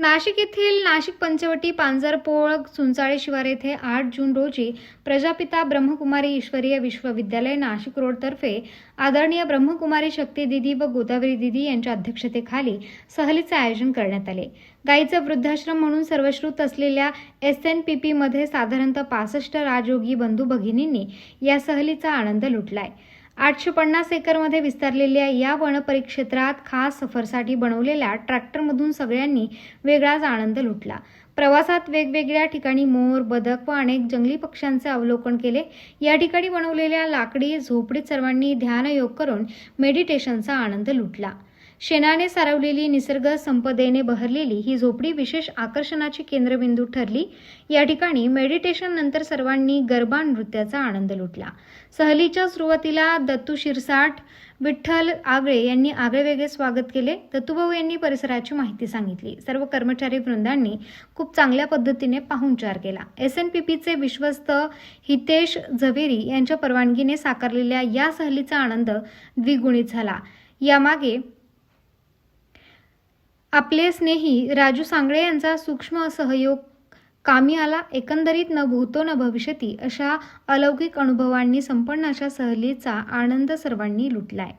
नाशिक येथील नाशिक पंचवटी पांजरपोळ सुंचाळे शिवार येथे आठ जून रोजी प्रजापिता ब्रह्मकुमारी ईश्वरीय विश्वविद्यालय नाशिक रोडतर्फे आदरणीय ब्रह्मकुमारी शक्ती दिदी व गोदावरी दिदी यांच्या अध्यक्षतेखाली सहलीचे आयोजन करण्यात आले. गाईचं वृद्धाश्रम म्हणून सर्वश्रुत असलेल्या एस एन पी पीमध्ये साधारणतः पासष्ट राजयोगी बंधू भगिनींनी या सहलीचा आनंद लुटलाय. आठशे पन्नास एकरमध्ये विस्तारलेल्या या वनपरिक्षेत्रात खास सफरसाठी बनवलेल्या ट्रॅक्टरमधून सगळ्यांनी वेगळाच आनंद लुटला. प्रवासात वेगवेगळ्या ठिकाणी मोर बदक व अनेक जंगली पक्ष्यांचे अवलोकन केले. या ठिकाणी बनवलेल्या लाकडी झोपडीत सर्वांनी ध्यानयोग करून मेडिटेशनचा आनंद लुटला. शेणाने सारवलेली निसर्ग संपदेने बहरलेली ही झोपडी विशेष आकर्षणाची केंद्रबिंदू ठरली. या ठिकाणी मेडिटेशन नंतर सर्वांनी गरबा नृत्याचा आनंद लुटला. सहलीच्या सुरुवातीला दत्तू शिरसाट विठ्ठल आगळे यांनी आगळेवेगळे स्वागत केले. दत्तूभाऊ यांनी परिसराची माहिती सांगितली. सर्व कर्मचारी वृंदांनी खूप चांगल्या पद्धतीने पाहुणचार केला. एस एन पी पीचे विश्वस्त हितेश झवेरी यांच्या परवानगीने साकारलेल्या या सहलीचा आनंद द्विगुणित झाला. यामागे आपले स्नेही राजू सांगळे यांचा सूक्ष्म सहयोग कामी आला एकंदरीत न भूतो न भविष्यती अशा अलौकिक अनुभवांनी संपन्न अशा सहलीचा आनंद सर्वांनी लुटलाय.